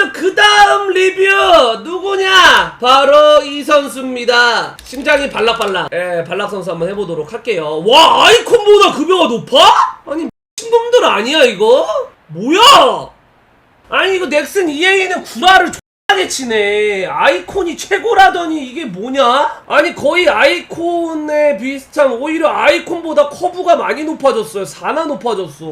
그러면은 그 다음 리뷰 누구냐? 바로 이 선수입니다. 심장이 발락발락. 예, 발락 선수 한번 해보도록 할게요. 와, 아이콘보다 급여가 높아? 아니, 신놈들 아니야, 이거? 뭐야? 아니, 이거 넥슨 EA는 구라를 X하게 치네. 아이콘이 최고라더니 이게 뭐냐? 아니, 거의 아이콘에 비슷한, 오히려 아이콘보다 커브가 많이 높아졌어요. 4나 높아졌어.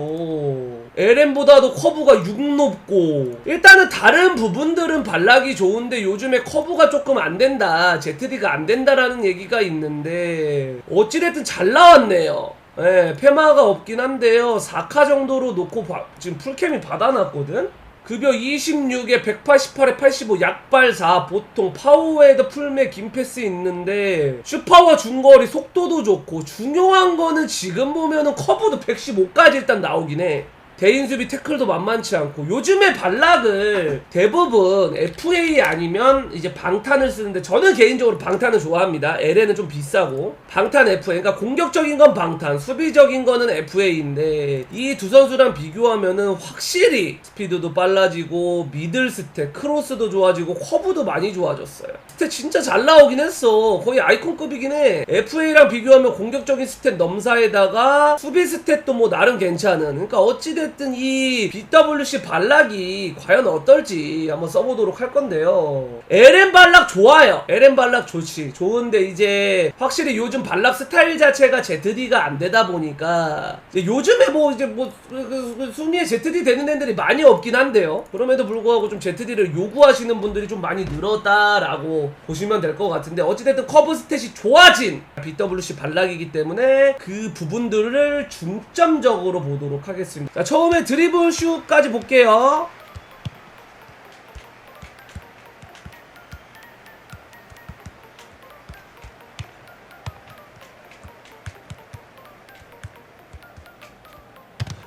LM보다도 커브가 6 높고. 일단은 다른 부분들은 발락이 좋은데 요즘에 커브가 조금 안 된다. ZD가 안 된다라는 얘기가 있는데, 어찌됐든 잘 나왔네요. 예, 페마가 없긴 한데요. 4카 정도로 놓고 바- 지금 풀캠이 받아놨거든? 급여 26에 188에 85 약발 4 보통 파워헤드 풀메 김패스 있는데 슈퍼와 중거리 속도도 좋고 중요한 거는 지금 보면은 커브도 115까지 일단 나오긴 해 대인 수비 태클도 만만치 않고 요즘에 발락을 대부분 FA 아니면 이제 방탄을 쓰는데 저는 개인적으로 방탄을 좋아합니다. LN은 좀 비싸고 방탄 FA 그러니까 공격적인 건 방탄, 수비적인 거는 FA인데 이 두 선수랑 비교하면은 확실히 스피드도 빨라지고 미들 스텝, 크로스도 좋아지고 커브도 많이 좋아졌어요. 스텝 진짜 잘 나오긴 했어. 거의 아이콘급이긴 해. FA랑 비교하면 공격적인 스탯 넘사에다가 수비 스탯도 뭐 나름 괜찮은. 그러니까 어찌됐든 이 BWC 발락이 과연 어떨지 한번 써보도록 할 건데요. LM 발락 좋아요. LM 발락 좋지. 좋은데 이제 확실히 요즘 발락 스타일 자체가 ZD가 안 되다 보니까 요즘에 뭐 이제 뭐 그, 그, 그 순위에 ZD 되는 애들이 많이 없긴 한데요. 그럼에도 불구하고 좀 ZD를 요구하시는 분들이 좀 많이 늘었다라고 보시면 될 것 같은데 어찌됐든 커브 스탯이 좋아진 BWC 발락이기 때문에 그 부분들을 중점적으로 보도록 하겠습니다. 자, 처음에 드리블 슛까지 볼게요.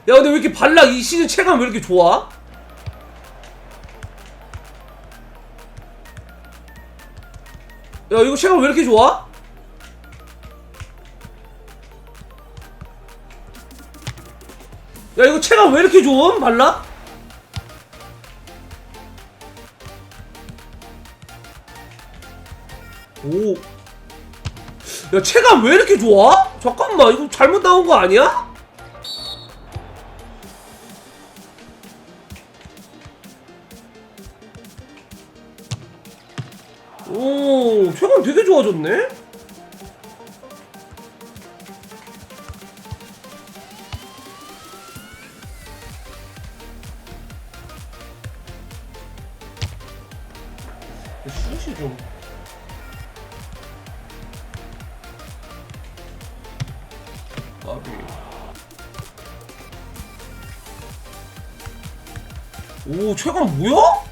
야 근데 왜 이렇게 발락 이 시즌 체감 왜 이렇게 좋아? 야 이거 체감 왜 이렇게 좋아? 야 이거 체감 왜 이렇게 좋음 발락? 오. 야 체감 왜 이렇게 좋아? 잠깐만 이거 잘못 나온 거 아니야? 오, 최근 되게 좋아졌네? 오, 최근 뭐야?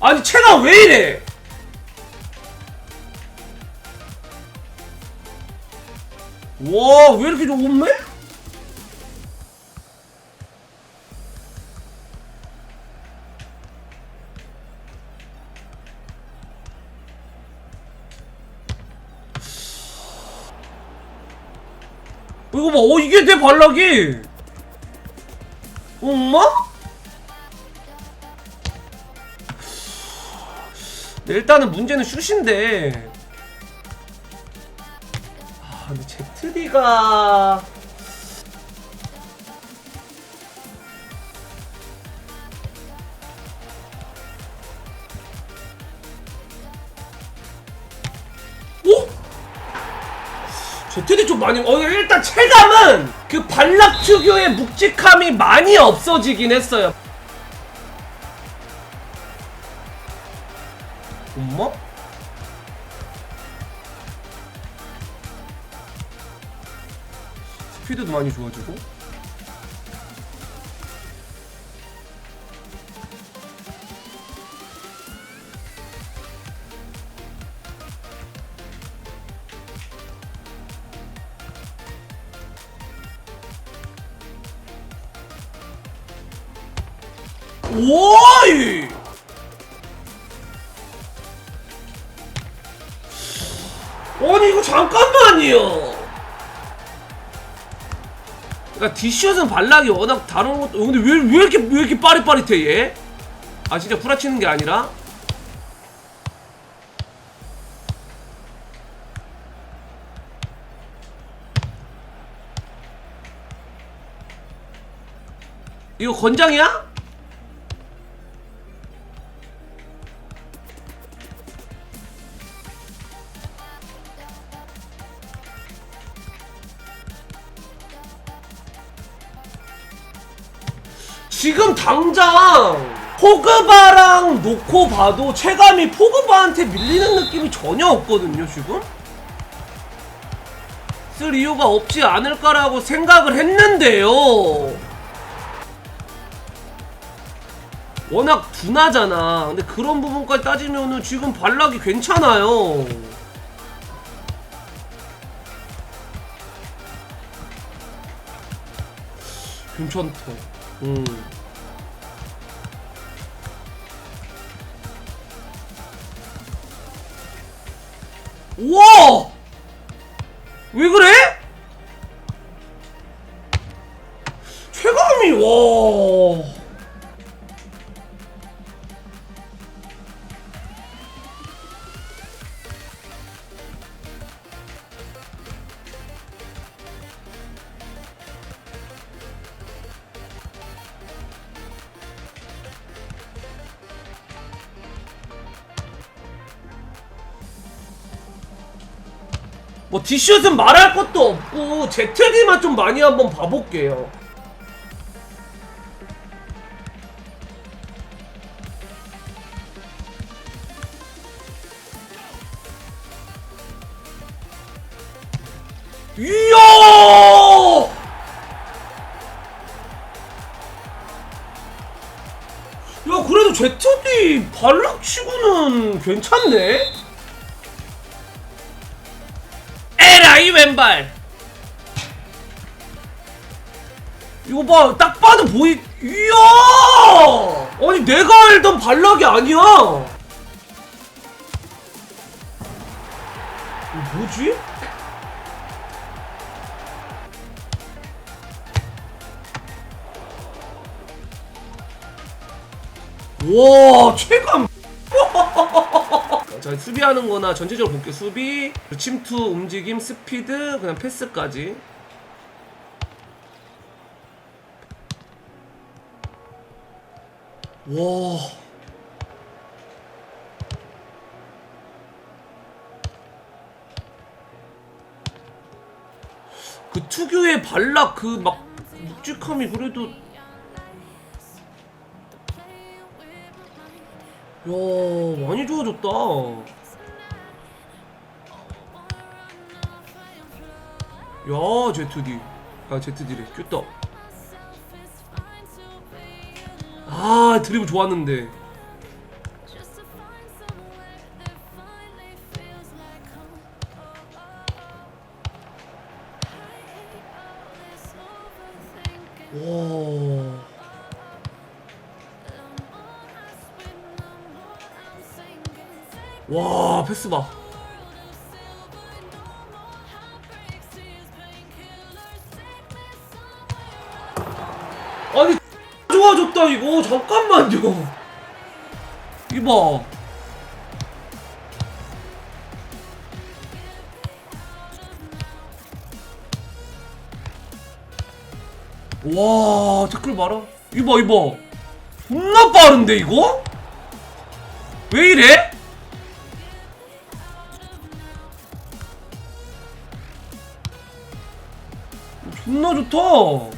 아니 체가 왜 이래? 와 왜 이렇게 좋네? 이거 봐, 어 이게 내 발락이. 엄마? 일단은 문제는 슛인데 아 근데 오? ZD 좀 많이 어 일단 체감은 그 발락 특유의 묵직함이 많이 없어지긴 했어요 엄마? 스피드도 많이 좋아지고 오이! 잠깐만요. 그러니까 디슛은 발락이 워낙 다른 것도 근데 왜, 왜 이렇게 왜 이렇게 빠릿빠릿해 얘? 아 진짜 구라치는 게 아니라 이거 건장이야? 지금 당장 포그바랑 놓고 봐도 체감이 포그바한테 밀리는 느낌이 전혀 없거든요 지금. 쓸 이유가 없지 않을까라고 생각을 했는데요. 워낙 둔하잖아. 근데 그런 부분까지 따지면은 지금 발락이 괜찮아요. 괜찮다 음. 뭐 디슛은 말할 것도 없고 제트기만 좀 많이 한번 봐볼게요. 이야! 야 그래도 제트디 발락치고는 괜찮네. 왼발. 이거 봐 딱 봐도 보이 이야! 아니 내가 알던 발락이 아니야! 이거 뭐지? 와 체감 자 수비하는 거나 전체적으로 볼게요 수비 침투 움직임 스피드 그냥 패스까지. 와. 그 특유의 발락 그 막 묵직함이 그래도 야 많이 좋아졌다. 야 제트디. 아 제트디래. 큐떡 아 드리블 좋았는데 봐. 아니 좋아졌다 이거 잠깐만요. 이봐. 와 댓글 봐라. 이봐 이봐. 존나 빠른데 이거? 왜 이래? 존나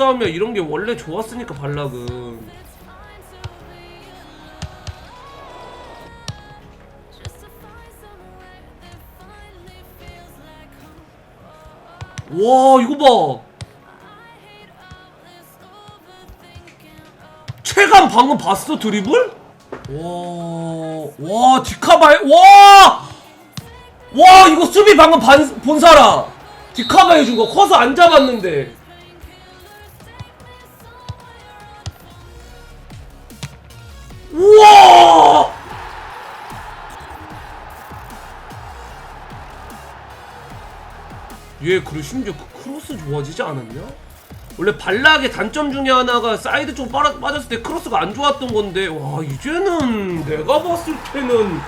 몸싸움이야. 이런 게 원래 좋았으니까 발락은. 와 이거 봐. 쾌감 방금 봤어 드리블? 와, 와 디카바에 와, 와 이거 수비 방금 반, 본 사람. 디카바 해준 거 커서 안 잡았는데. 우와! 얘 그리고 심지어 그 크로스 좋아지지 않았냐? 원래 발락의 단점 중에 하나가 사이드 쪽 빠졌을 때 크로스가 안 좋았던 건데 와 이제는 내가 봤을 때는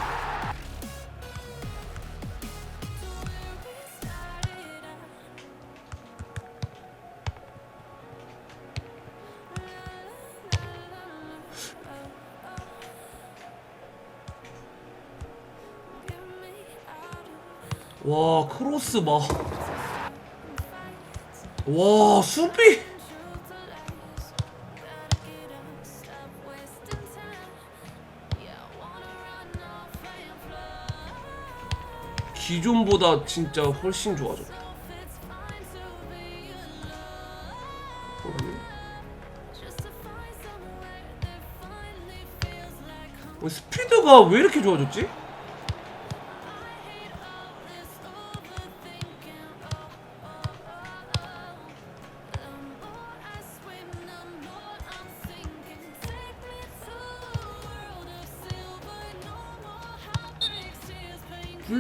와 크로스 막. 와 수비 기존보다 진짜 훨씬 좋아졌다 어, 스피드가 왜 이렇게 좋아졌지?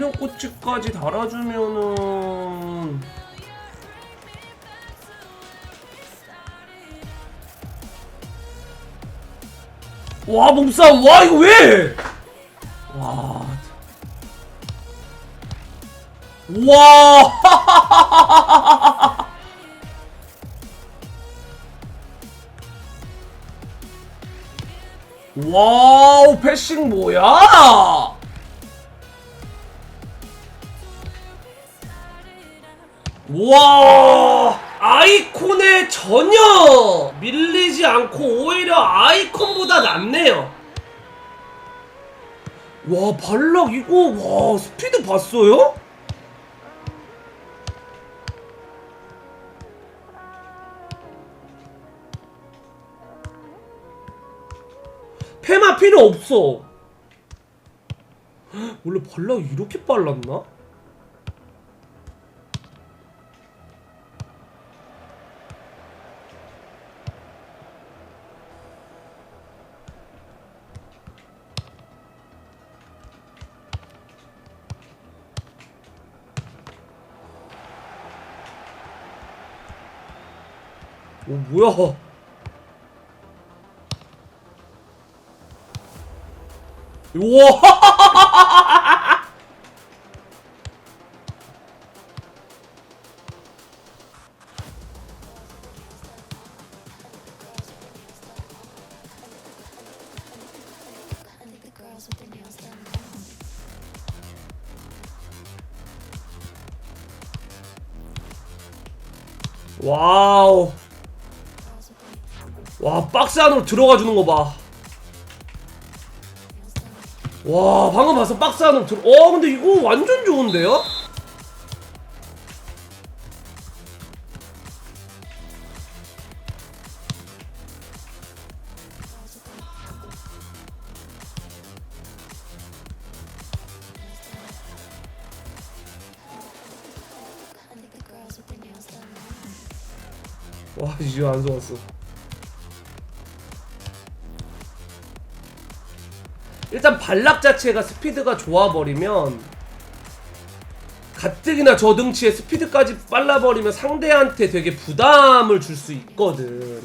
훈련꽃집까지 달아주면은 와 몸싸움 와 이거 왜? 와. 와. 와우 패싱 뭐야? 와 아이콘에 전혀 밀리지 않고 오히려 아이콘보다 낫네요. 와 발락 이거 와 스피드 봤어요? 페마 필요 없어. 헉, 원래 발락이 이렇게 빨랐나? 오 뭐야? 우와! I 박스 안으로 들어가 주는 거 봐. 와 방금 봤어 박스 안으로 들어. 어 근데 이거 완전 좋은데요? 와 이거 안 좋았어. 일단 발락 자체가 스피드가 좋아버리면 가뜩이나 저 등치에 스피드까지 빨라버리면 상대한테 되게 부담을 줄 수 있거든.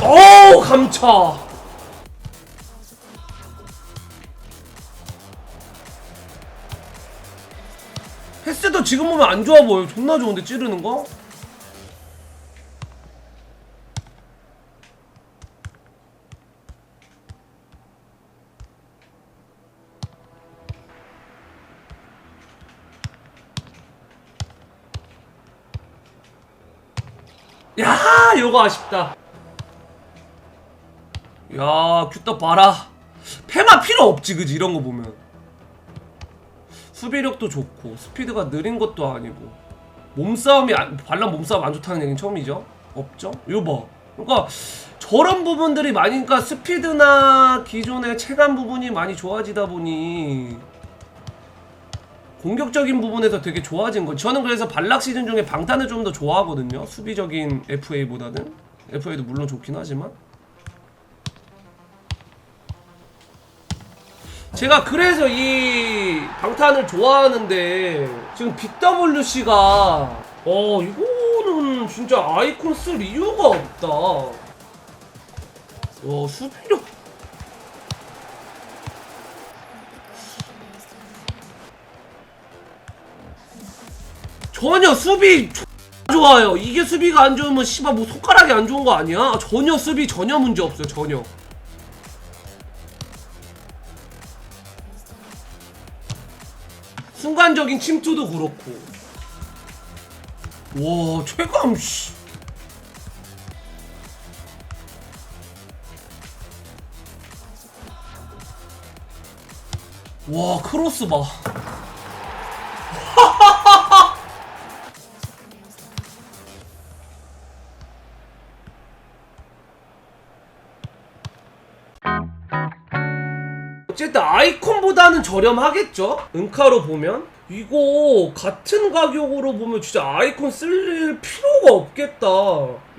어우 감차. 헬스도 지금 보면 안 좋아 보여. 존나 좋은데 찌르는 거? 야, 요거 아쉽다. 야, 큐떡 봐라. 페마 필요 없지, 그지? 이런 거 보면. 수비력도 좋고, 스피드가 느린 것도 아니고. 몸싸움이 안, 발랑 몸싸움 안 좋다는 얘기는 처음이죠? 없죠? 이거 봐. 그러니까 저런 부분들이 많이 그러니까 스피드나 기존의 체감 부분이 많이 좋아지다 보니 공격적인 부분에서 되게 좋아진 거. 저는 그래서 발락 시즌 중에 방탄을 좀 더 좋아하거든요. 수비적인 FA보다는 FA도 물론 좋긴 하지만 제가 그래서 이 방탄을 좋아하는데 지금 BWC가 어 이거는 진짜 아이콘 쓸 이유가 없다. 어 수비력 전혀 수비 좋아요. 이게 수비가 안 좋으면 씨발 뭐 손가락이 안 좋은 거 아니야? 전혀 수비 전혀 문제 없어요. 전혀. 순간적인 침투도 그렇고. 와 최강 씨. 와 크로스 봐. 저렴하겠죠? 은카로 보면 이거 같은 가격으로 보면 진짜 아이콘 쓸 필요가 없겠다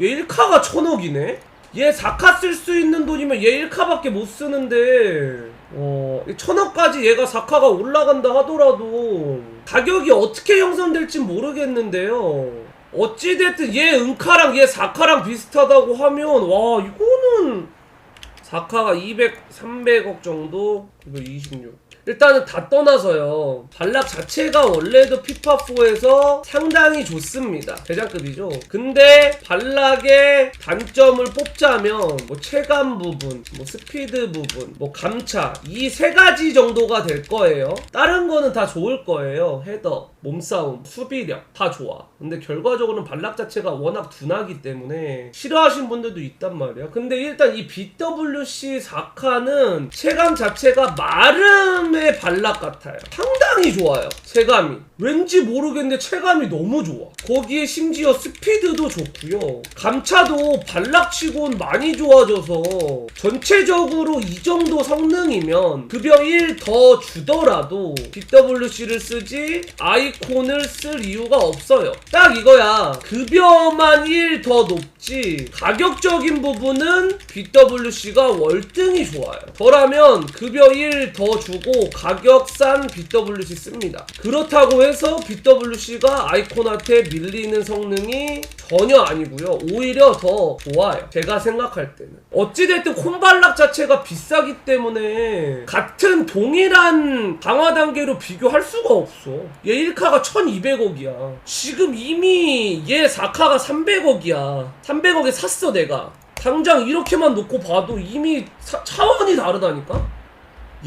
얘 1카가 천억이네? 얘 4카 쓸 수 있는 돈이면 얘 1카밖에 못 쓰는데 어 천억까지 얘가 4카가 올라간다 하더라도 가격이 어떻게 형성될진 모르겠는데요 어찌됐든 얘 은카랑 얘 4카랑 비슷하다고 하면 와 이거는 4카가 200, 300억 정도, 그리고 26. 일단은 다 떠나서요. 발락 자체가 원래도 피파4에서 상당히 좋습니다. 대장급이죠. 근데 발락의 단점을 뽑자면 뭐 체감 부분, 뭐 스피드 부분, 뭐 감차 이 세 가지 정도가 될 거예요. 다른 거는 다 좋을 거예요. 헤더, 몸싸움, 수비력 다 좋아. 근데 결과적으로는 발락 자체가 워낙 둔하기 때문에 싫어하시는 분들도 있단 말이야. 근데 일단 이 BWC 4카는 체감 자체가 마 름의 발락 같아요. 상당히 좋아요. 체감이. 왠지 모르겠는데 체감이 너무 좋아. 거기에 심지어 스피드도 좋고요. 감차도 발락치곤 많이 좋아져서 전체적으로 이 정도 성능이면 급여 1 더 주더라도 BWC를 쓰지 아이콘을 쓸 이유가 없어요. 딱 이거야. 급여만 1 더 높지 가격적인 부분은 BWC가 월등히 좋아요. 저라면 급여 1 더 주고 가격 싼 BWC 씁니다. 그렇다고 해서 BWC가 아이콘한테 밀리는 성능이 전혀 아니고요. 오히려 더 좋아요. 제가 생각할 때는. 어찌됐든 콤발락 자체가 비싸기 때문에 같은 동일한 강화 단계로 비교할 수가 없어. 얘 1카가 1200억이야. 지금 이미 얘 4카가 300억이야. 300억에 샀어 내가. 당장 이렇게만 놓고 봐도 이미 사- 차원이 다르다니까?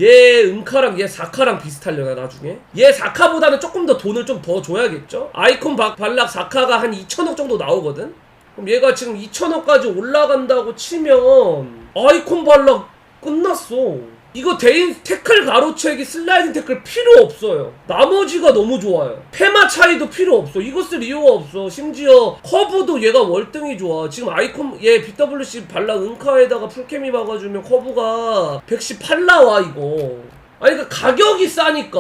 얘 은카랑 얘 4카랑 비슷하려나 나중에? 얘 4카보다는 조금 더 돈을 좀 더 줘야겠죠? 아이콘 박- 발락 4카가 한 2천억 정도 나오거든? 그럼 얘가 지금 2천억까지 올라간다고 치면 아이콘 발락 끝났어 이거 대인 태클 가로채기 슬라이딩 태클 필요 없어요. 나머지가 너무 좋아요. 페마 차이도 필요 없어. 쓸 이유가 없어. 심지어 커브도 얘가 월등히 좋아. 지금 아이콘 얘 BWC 발락 은카에다가 풀케미 박아주면 커브가 118 나와 이거. 아니 그러니까 가격이 싸니까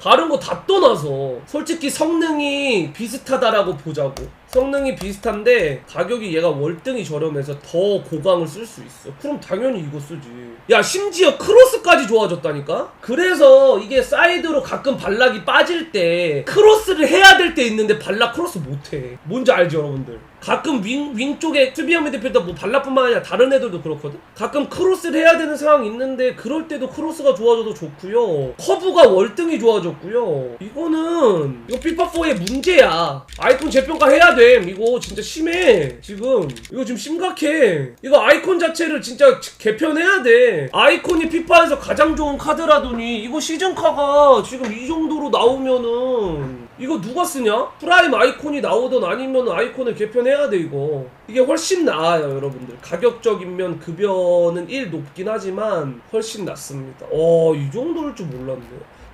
다른 거 다 떠나서. 솔직히 성능이 비슷하다라고 보자고 성능이 비슷한데 가격이 얘가 월등히 저렴해서 더 고강을 쓸 수 있어. 그럼 당연히 이거 쓰지. 야 심지어 크로스까지 좋아졌다니까? 그래서 이게 사이드로 가끔 발락이 빠질 때 크로스를 해야 될 때 있는데 발락 크로스 못해. 뭔지 알죠 여러분들? 가끔 윙, 윙 쪽에 수비형 미드필더 뭐 발락뿐만 아니라 다른 애들도 그렇거든? 가끔 크로스를 해야 되는 상황이 있는데 그럴 때도 크로스가 좋아져도 좋고요. 커브가 월등히 좋아졌고요. 이거는 이거 피파4의 문제야. 아이콘 재평가 해야 돼 이거 진짜 심해 지금. 이거 지금 심각해. 이거 아이콘 자체를 진짜 개편해야 돼. 아이콘이 피파에서 가장 좋은 카드라더니 이거 시즌카가 지금 이 정도로 나오면은 이거 누가 쓰냐? 프라임 아이콘이 나오든 아니면 아이콘을 개편해야 돼 이거. 이게 훨씬 나아요 여러분들. 가격적이면 급여는 1 높긴 하지만 훨씬 낫습니다. 어이 정도일 줄 몰랐네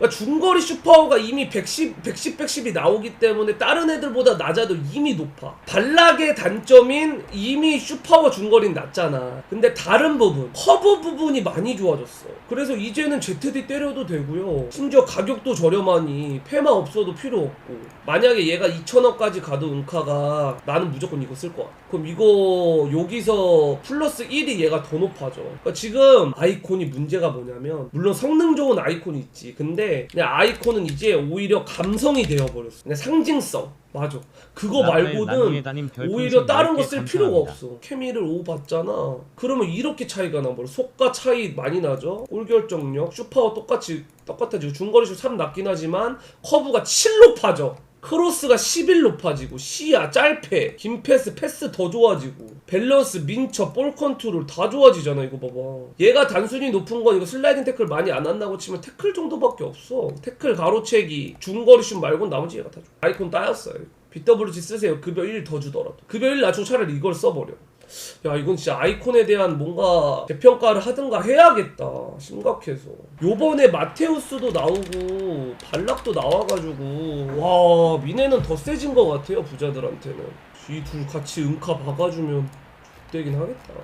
그러니까 중거리 슈퍼가 이미 110, 110, 110이 나오기 때문에 다른 애들보다 낮아도 이미 높아. 발락의 단점인 이미 슈퍼와 중거리는 낮잖아. 근데 다른 부분, 커브 부분이 많이 좋아졌어. 그래서 이제는 ZD 때려도 되고요. 심지어 가격도 저렴하니 패마 없어도 필요 없고. 만약에 얘가 2천원까지 가도 은카가 나는 무조건 이거 쓸것 같아. 그럼 이거 여기서 플러스 1이 얘가 더 높아져. 그러니까 지금 아이콘이 문제가 뭐냐면 물론 성능 좋은 아이콘이 있지. 근데 그냥 아이콘은 이제 오히려 감성이 되어버렸어. 그냥 상징성. 맞아. 그거 말고는 오히려 다른 거 쓸 필요가 없어. 케미를 5 받잖아. 그러면 이렇게 차이가 나버려. 속가 차이 많이 나죠. 골 결정력, 슈퍼와 똑같이 똑같아지고 중거리 슛 3 낮긴 하지만 커브가 7 높아져. 크로스가 11 높아지고 시야 짧패 긴 패스 패스 더 좋아지고 밸런스 민첩 볼 컨트롤 다 좋아지잖아 이거 봐봐. 얘가 단순히 높은 건 이거 슬라이딩 태클 많이 안 한다고 치면 태클 정도밖에 없어. 태클 가로채기 중거리 슛 말고는 나머지 얘가 다 좋아. 아이콘 따였어요. BWG 쓰세요. 급여 1 더 주더라도. 급여 1 낮추고 차라리 이걸 써버려 야 이건 진짜 아이콘에 대한 뭔가 재평가를 하든가 해야겠다 심각해서. 요번에 마테우스도 나오고 발락도 나와가지고. 와 미네는 더 세진 것 같아요 부자들한테는. 이 둘 같이 은카 박아주면 되긴 하겠다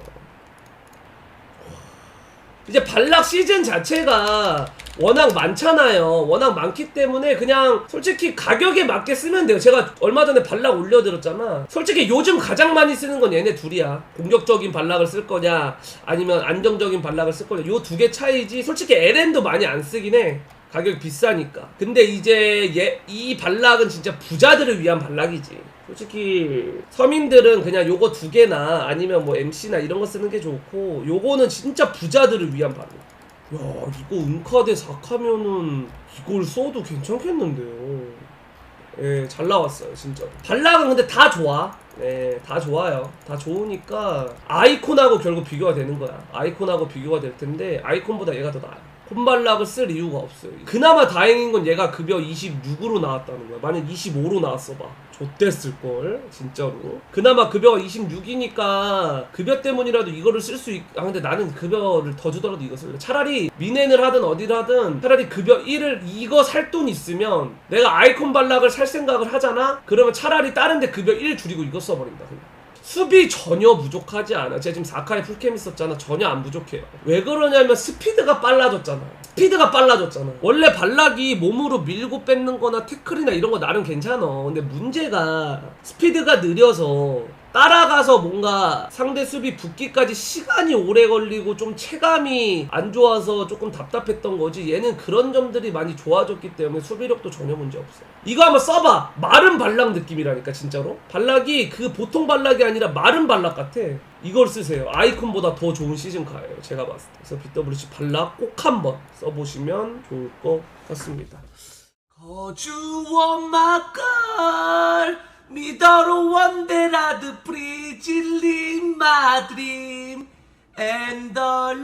이제 발락 시즌 자체가 워낙 많잖아요. 워낙 많기 때문에 그냥 솔직히 가격에 맞게 쓰면 돼요. 제가 얼마 전에 발락 올려드렸잖아. 솔직히 요즘 가장 많이 쓰는 건 얘네 둘이야. 공격적인 발락을 쓸 거냐, 아니면 안정적인 발락을 쓸 거냐. 요 두 개 차이지. 솔직히 LN도 많이 안 쓰긴 해. 가격이 비싸니까. 근데 이제 얘, 이 발락은 진짜 부자들을 위한 발락이지. 솔직히 서민들은 그냥 요거 두 개나 아니면 뭐 MC나 이런 거 쓰는 게 좋고 요거는 진짜 부자들을 위한 발락. 야 이거 은카대 4카면은 이걸 써도 괜찮겠는데요. 예, 잘 나왔어요, 진짜. 발락은 근데 다 좋아. 예, 다 좋아요. 다 좋으니까 아이콘하고 결국 비교가 되는 거야. 아이콘하고 비교가 될 텐데 아이콘보다 얘가 더 나아요. 콤발락을 쓸 이유가 없어요. 그나마 다행인 건 얘가 급여 26으로 나왔다는 거야. 만약 25로 나왔어 봐. 좆됐을걸 진짜로 그나마 급여가 26이니까 급여 때문이라도 이거를 쓸 수 있... 아 근데 나는 급여를 더 주더라도 쓸래 차라리 미넨을 하든 어디를 하든 차라리 급여 1을 이거 살 돈 있으면 내가 아이콘 발락을 살 생각을 하잖아 그러면 차라리 다른 데 급여 1 줄이고 이거 써버린다 그냥. 수비 전혀 부족하지 않아. 제가 지금 4카에 풀캠 있었잖아. 전혀 안 부족해요. 왜 그러냐면 스피드가 빨라졌잖아. 스피드가 빨라졌잖아. 원래 발락이 몸으로 밀고 뺏는 거나 태클이나 이런 거 나름 괜찮아. 근데 문제가 스피드가 느려서 따라가서 뭔가 상대 수비 붙기까지 시간이 오래 걸리고 좀 체감이 안 좋아서 조금 답답했던 거지. 얘는 그런 점들이 많이 좋아졌기 때문에 수비력도 전혀 문제 없어 이거 한번 써봐. 마른 발락 느낌이라니까 진짜로. 발락이 그 보통 발락이 아니라 마른 발락 같아. 이걸 쓰세요. 아이콘보다 더 좋은 시즌카예요 제가 봤을 때. 그래서 BWC 발락 꼭 한번 써보시면 좋을 것 같습니다. 거주원 마걸 미더로 원데라드 프리질린 마드림 엔더